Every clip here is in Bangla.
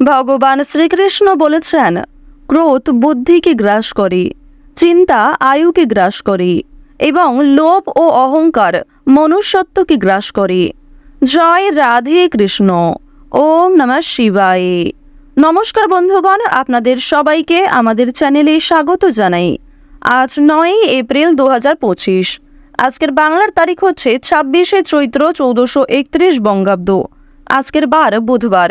ভগবান শ্রীকৃষ্ণ বলেছেন ক্রোধ বুদ্ধিকে গ্রাস করে, চিন্তা আয়ুকে গ্রাস করে এবং লোভ ও অহংকার মনুষ্যত্বকে গ্রাস করে। জয় রাধে কৃষ্ণ, ওম নমঃ শিবায়। নমস্কার বন্ধুগণ, আপনাদের সবাইকে আমাদের চ্যানেলে স্বাগত জানাই। আজ নয় এপ্রিল দু আজকের বাংলার তারিখ হচ্ছে ছাব্বিশে চৈত্র চৌদ্দশো একত্রিশ বঙ্গাব্দ। আজকের বার বুধবার।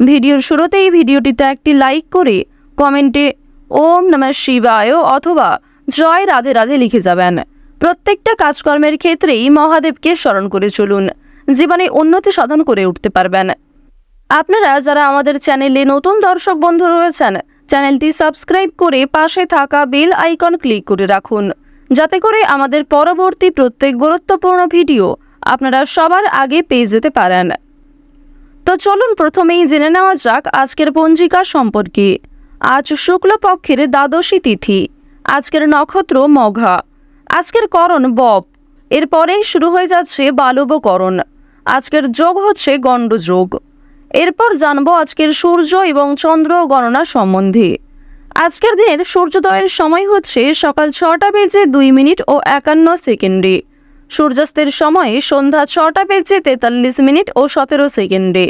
ভিডিওর শুরুতেই ভিডিওটিতে একটি লাইক করে কমেন্টে ওম নমঃ শিবায় অথবা জয় রাধে রাধে লিখে যাবেন। প্রত্যেকটা কাজকর্মের ক্ষেত্রেই মহাদেবকে স্মরণ করে চলুন। জীবনে উন্নতি সাধন করে উঠতে পারবেন। আপনারা যারা আমাদের চ্যানেলে নতুন দর্শক বন্ধু রয়েছেন, চ্যানেলটি সাবস্ক্রাইব করে পাশে থাকা বেল আইকন ক্লিক করে রাখুন। যাতে করে আমাদের পরবর্তী প্রত্যেক গুরুত্বপূর্ণ ভিডিও আপনারা সবার আগে পেয়ে যেতে পারেন। তো চলুন প্রথমেই জেনে নেওয়া যাক আজকের পঞ্জিকা সম্পর্কে। আজ শুক্লপক্ষের দ্বাদশী তিথি, আজকের নক্ষত্র মঘা। আজকের করণ বপ, এরপরেই শুরু হয়ে যাচ্ছে বালবকরণ। আজকের যোগ হচ্ছে গণ্ডযোগ। এরপর জানব আজকের সূর্য এবং চন্দ্র গণনা সম্বন্ধে। আজকের দিনের সূর্যোদয়ের সময় হচ্ছে সকাল ছটা বেজে দুই মিনিট ও একান্ন সেকেন্ডে। সূর্যাস্তের সময় সন্ধ্যা ছটা বেজে তেতাল্লিশ মিনিট ও সতেরো সেকেন্ডে।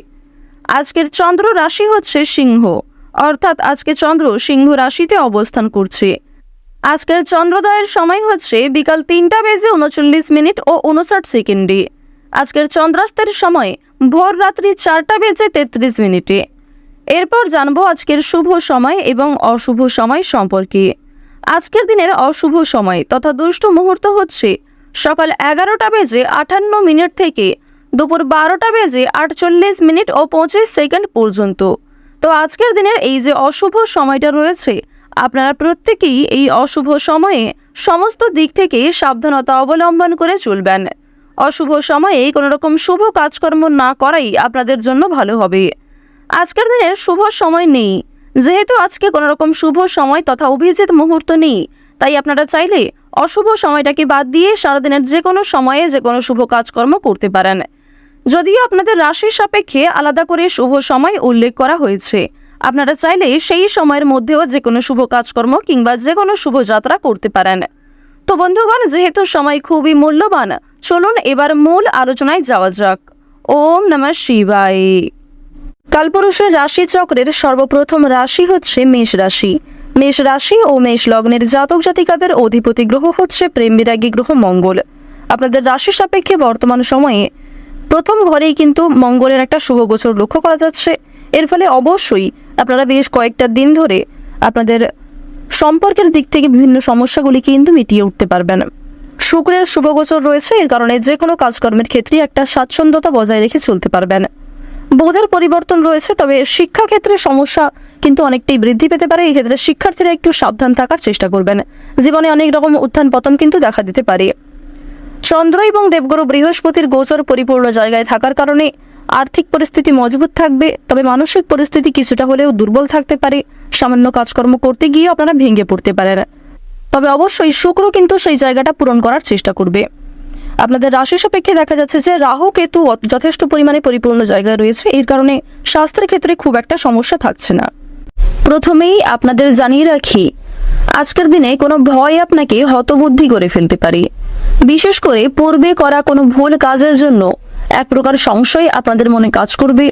আজকের চন্দ্র রাশি হচ্ছে সিংহ, অর্থাৎ আজকে চন্দ্র সিংহ রাশিতে অবস্থান করছে। আজকের চন্দ্রোদয়ের সময় হচ্ছে বিকাল তিনটা বেজে উনচল্লিশ মিনিট ও উনষাট সেকেন্ডে। আজকের চন্দ্রাস্তের সময় ভোর রাত্রি চারটা বেজে তেত্রিশ মিনিটে। এরপর জানব আজকের শুভ সময় এবং অশুভ সময় সম্পর্কে। আজকের দিনের অশুভ সময় তথা দুষ্ট মুহূর্ত হচ্ছে সকাল এগারোটা বেজে আটান্ন মিনিট থেকে দুপুর বারোটা বেজে আটচল্লিশ মিনিট ও পঁচিশ সেকেন্ড পর্যন্ত। তো আজকের দিনের এই যে অশুভ সময়টা রয়েছে, আপনারা প্রত্যেকেই এই অশুভ সময়ে সমস্ত দিক থেকে সাবধানতা অবলম্বন করে চলবেন। অশুভ সময়ে কোনো রকম শুভ কাজকর্ম না করাই আপনাদের জন্য ভালো হবে। আজকের দিনের শুভ সময় নেই। যেহেতু আজকে কোনো রকম শুভ সময় তথা অভিজিৎ মুহূর্ত নেই, তাই আপনারা চাইলে অশুভ সময়টাকে বাদ দিয়ে সারাদিনের যে কোনো সময়ে যে কোনো শুভ কাজকর্ম করতে পারেন। যদিও আপনাদের রাশির সাপেক্ষে আলাদা করে শুভ সময় উল্লেখ করা হয়েছে। আপনারা চাইলে সেই সময়ের মধ্যেও যে কোনো শুভ কাজকর্ম কিংবা যে কোনো শুভ যাত্রা করতে পারেন। তো বন্ধুগণ, যেহেতু সময় খুবই মূল্যবান, চলুন এবার মূল আলোচনায় যাওয়া যাক। ওম নমঃ শিবায়। কালপুরুষের রাশি চক্রের সর্বপ্রথম রাশি হচ্ছে মেষ রাশি। মেষ রাশি ও মেষ লগ্নের জাতক জাতিকাদের অধিপতি গ্রহ হচ্ছে প্রেম বিরাগী গ্রহ মঙ্গল। আপনাদের রাশি সাপেক্ষে বর্তমান সময়ে প্রথম ঘরেই কিন্তু মঙ্গলের একটা শুভ গোচর লক্ষ্য করা যাচ্ছে। এর ফলে অবশ্যই আপনারা বেশ কয়েকটা দিন ধরে আপনাদের সম্পর্কের দিক থেকে বিভিন্ন সমস্যাগুলি কিন্তু মিটিয়ে উঠতে পারবেন। শুক্রের শুভগোচর রয়েছে, এর কারণে যে কোনো কাজকর্মের ক্ষেত্রে একটা স্বাচ্ছন্দ্যতা বজায় রেখে চলতে পারবেন। বোধের পরিবর্তন রয়েছে, তবে শিক্ষাক্ষেত্রে সমস্যা কিন্তু অনেকটাই বৃদ্ধি পেতে পারে। এই ক্ষেত্রে শিক্ষার্থীরা একটু সাবধান থাকার চেষ্টা করবেন। জীবনে অনেক রকম উত্থান পতন কিন্তু দেখা দিতে পারে। চন্দ্র এবং দেবগুরু বৃহস্পতির গোচর পরিপূর্ণ জায়গায় থাকার কারণে আর্থিক পরিস্থিতি মজবুত থাকবে, তবে মানসিক পরিস্থিতি কিছুটা হলেও দুর্বল থাকতে পারে। সামান্য কাজকর্ম করতে গিয়ে আপনারা ভেঙে পড়তে পারেন। তবে অবশ্যই শুক্র কিন্তু সেই জায়গাটা পূরণ করার চেষ্টা করবে। আপনাদের রাশি সাপেক্ষে দেখা যাচ্ছে যে রাহু কেতু যথেষ্ট পরিমাণে পরিপূর্ণ জায়গায় রয়েছে। এর কারণে স্বাস্থ্যের ক্ষেত্রে খুব একটা সমস্যা থাকছে না। প্রথমেই আপনাদের জানিয়ে রাখি, আজকের দিনে কোনো ভয় আপনাকে হতবুদ্ধি করে ফেলতে পারে। বিশেষ করে পূর্বে করা কোনো ভুল কাজের জন্য এক প্রকার সংশয় আপনাদের মনে কাজ করবে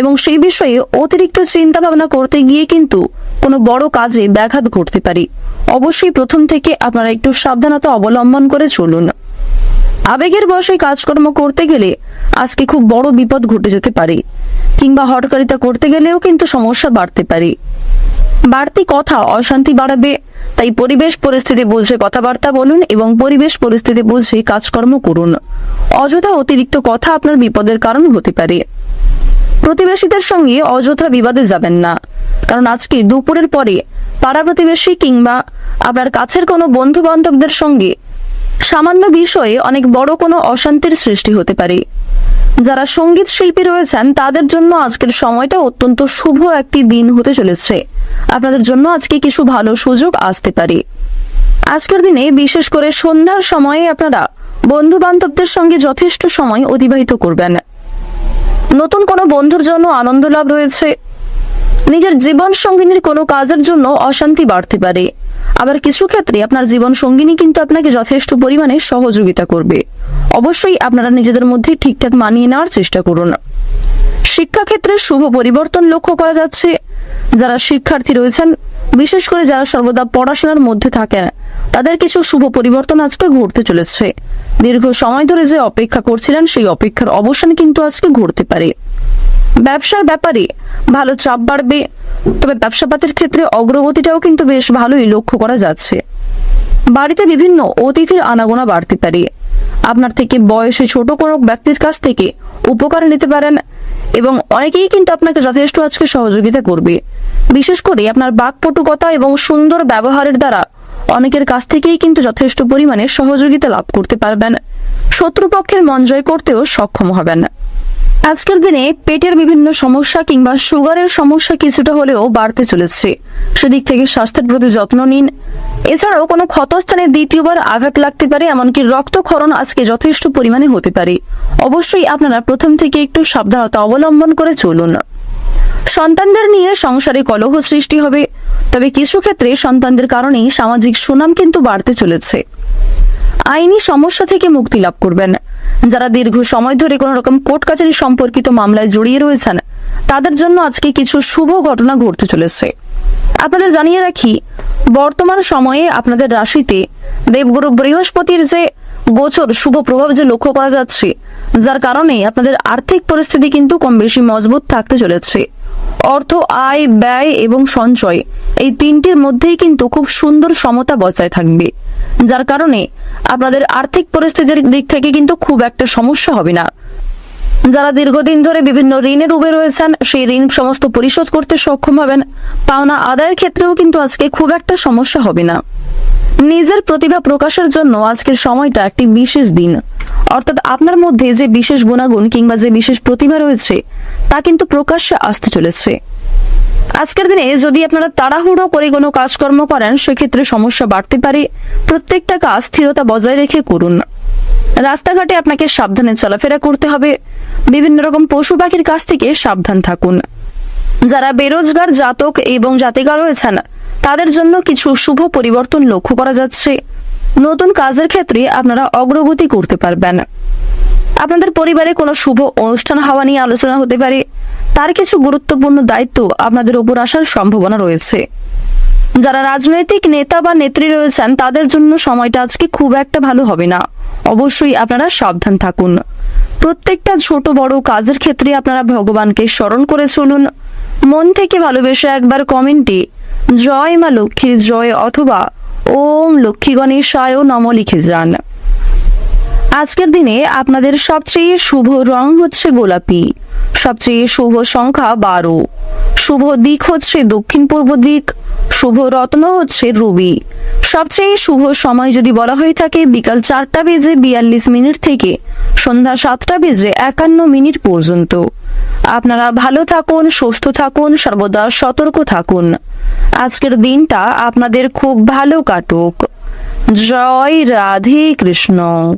এবং সেই বিষয়ে অতিরিক্ত চিন্তা ভাবনা করতে গিয়ে কিন্তু কোনো বড় কাজে ব্যাঘাত ঘটতে পারে। অবশ্যই প্রথম থেকে আপনারা একটু সাবধানতা অবলম্বন করে চলুন। আবেগের বশে কাজকর্ম করতে গেলে আজকে খুব বড় বিপদ ঘটে যেতে পারে। কিংবা হটকারিতা করতে গেলেও কিন্তু সমস্যা বাড়তে পারে। বাড়তি কথা অশান্তি বাড়াবে, তাই পরিবেশ পরিস্থিতি বুঝে কথাবার্তা বলুন এবং পরিবেশ পরিস্থিতি বুঝে কাজকর্ম করুন। অযথা অতিরিক্ত কথা আপনার বিপদের কারণ হতে পারে। প্রতিবেশীদের সঙ্গে অযথা বিবাদে যাবেন না। কারণ আজকে দুপুরের পরে পাড়া প্রতিবেশী কিংবা আপনার কাছের কোনো বন্ধু বান্ধবদের সঙ্গে সামান্য বিষয়ে অনেক বড় কোনো অশান্তির সৃষ্টি হতে পারে। যারা সংগীত শিল্পী রয়েছেন, তাদের জন্য আজকের সময়টা অত্যন্ত শুভ একটি দিন হতে চলেছে। আপনাদের জন্য আজকে কিছু ভালো সুযোগ আসতে পারে। আজকের দিনে বিশেষ করে সন্ধ্যার সময়ে আপনারা বন্ধু বান্ধবদের সঙ্গে যথেষ্ট সময় অতিবাহিত করবেন। নতুন কোনো বন্ধুর জন্য আনন্দ লাভ রয়েছে। নিজের জীবন সঙ্গিনীর কোনো কাজের জন্য অশান্তি বাড়তে পারে। আবার কিছু ক্ষেত্রে আপনার জীবন সঙ্গিনী কিন্তু আপনাকে যথেষ্ট পরিমাণে সহযোগিতা করবে। অবশ্যই আপনারা নিজেদের মধ্যে ঠিকঠাক মানিয়ে নেওয়ার চেষ্টা করুন। শিক্ষাক্ষেত্রে শুভ পরিবর্তন লক্ষ্য করা যাচ্ছে। যারা শিক্ষার্থী রয়েছেন, বিশেষ করে যারা সর্বদা পড়াশোনার মধ্যে থাকেন, তাদের কিছু শুভ পরিবর্তন আজকে ঘটতে চলেছে। দীর্ঘ সময় ধরে যে অপেক্ষা করছিলেন, সেই অপেক্ষার অবসান কিন্তু আজকে ঘটতে পারে। ব্যবসার ব্যাপারে ভালো চাপ বাড়বে, তবে ব্যবসাপাতের ক্ষেত্রে অগ্রগতিটাও কিন্তু বেশ ভালোই লক্ষ্য করা যাচ্ছে। বাড়িতে বিভিন্ন অতিথির আনাগোনা বাড়তে পারে। আপনার থেকে বয়সে ছোট কোনো ব্যক্তির কাছ থেকে উপকার নিতে পারেন এবং অনেকেই কিন্তু আপনাকে যথেষ্ট আজকে সহযোগিতা করবে। বিশেষ করে আপনার বাকপটুকতা এবং সুন্দর ব্যবহারের দ্বারা অনেকের কাছ থেকেই কিন্তু যথেষ্ট পরিমাণে সহযোগিতা লাভ করতে পারবেন। শত্রুপক্ষের মন জয় করতেও সক্ষম হবেন। আজকের দিনে পেটের বিভিন্ন সমস্যা কিংবা সুগারের সমস্যা কিছুটা হলেও বাড়তে চলেছে। সেদিক থেকে স্বাস্থ্যের প্রতি যত্ন নিন। এছাড়াও কোনো ক্ষতস্থানে দ্বিতীয়বার আঘাত লাগতে পারে, এমনকি রক্তক্ষরণ আজকে যথেষ্ট পরিমাণে হতে পারে। অবশ্যই আপনারা প্রথম থেকে একটু সাবধানতা অবলম্বন করে চলুন। সন্তানদের নিয়ে সংসারে কলহ সৃষ্টি হবে, তবে কিছু ক্ষেত্রে সন্তানদের কারণেই সামাজিক সুনাম কিন্তু বাড়তে চলেছে। আইনি সমস্যা থেকে মুক্তি লাভ করবেন। যারা দীর্ঘ সময় ধরে কোনো রকম কোর্ট কাছারি সম্পর্কিত মামলায় জড়িয়ে রয়েছেন, তাদের জন্য আজকে কিছু শুভ ঘটনা ঘটতে চলেছে। আপনাদের জানিয়ে রাখি, বর্তমান সময়ে আপনাদের রাশিতে দেবগুরু বৃহস্পতির যে গোচর শুভ প্রভাব যে লক্ষ্য করা যাচ্ছে, যার কারণে আপনাদের আর্থিক পরিস্থিতি কিন্তু কম বেশি মজবুত থাকতে চলেছে। অর্থ, আয়, ব্যয় এবং সঞ্চয় এই তিনটির মধ্যেই কিন্তু খুব সুন্দর সমতা বজায় থাকবে। যার কারণে আপনাদের আর্থিক পরিস্থিতির দিক থেকে কিন্তু খুব একটা সমস্যা হবে না। যারা দীর্ঘদিন ধরে বিভিন্ন ঋণের উবে রয়েছেন, সেই ঋণ সমস্ত পরিশোধ করতে সক্ষম হবেন। পাওনা আদায়ের ক্ষেত্রেও কিন্তু আজকে খুব একটা সমস্যা হবে না। নিজের প্রতিভা প্রকাশের জন্য আজকের সময়টা একটি বিশেষ দিন। অর্থাৎ আপনার মধ্যে যে বিশেষ গুণাগুণ কিংবা যে বিশেষ প্রতিভা রয়েছে, তা কিন্তু প্রকাশ্যে আসতে চলেছে। আজকের দিনে যদি আপনারা তাড়াহুড়ো করে কোনো কাজকর্ম করেন, সেক্ষেত্রে সমস্যা বাড়তে পারে। প্রত্যেকটা কাজ স্থিরতা বজায় রেখে করুন। রাস্তাঘাটে আপনাকে সাবধানে চলাফেরা করতে হবে। বিভিন্ন রকম পশু পাখির কাছ থেকে সাবধান থাকুন। যারা বেরোজগার, জাতক এবং জাতিকা রয়েছেন, তাদের জন্য কিছু শুভ পরিবর্তন লক্ষ্য করা যাচ্ছে। নতুন কাজের ক্ষেত্রে আপনারা অগ্রগতি করতে পারবেন। আপনাদের পরিবারে কোনো শুভ অনুষ্ঠান, হওয়া নিয়ে আলোচনা হতে পারে, তার কিছু গুরুত্বপূর্ণ দায়িত্ব আপনাদের উপর আসার সম্ভাবনা রয়েছে। যারা রাজনৈতিক নেতা বা নেত্রী রয়েছেন, তাদের জন্য সময়টা আজকে খুব একটা ভালো হবে না। অবশ্যই আপনারা সাবধান থাকুন। প্রত্যেকটা ছোট বড় কাজের ক্ষেত্রে আপনারা ভগবানকে স্মরণ করে চলুন। মন থেকে ভালোবেসে একবার কমেন্টে, জয় মা লক্ষ্মীর জয় অথবা ওম লক্ষ্মী গণেশায় নম লিখে যান। আজকের দিনে আপনাদের সবচেয়ে শুভ রং হচ্ছে গোলাপি। সবচেয়ে শুভ সংখ্যা বারো। শুভ দিক হচ্ছে দক্ষিণ পূর্ব দিক, শুভ রত্ন হচ্ছে রুবি। সবচেয়ে শুভ সময় যদি বলা হয়ে থাকে, বিকাল চারটা বেজে বিয়াল্লিশ মিনিট থেকে সন্ধ্যা সাতটা বেজে একান্ন মিনিট পর্যন্ত। আপনারা ভালো থাকুন, সুস্থ থাকুন, সর্বদা সতর্ক থাকুন। আজকের দিনটা আপনাদের খুব ভালো কাটুক। জয় রাধে কৃষ্ণ।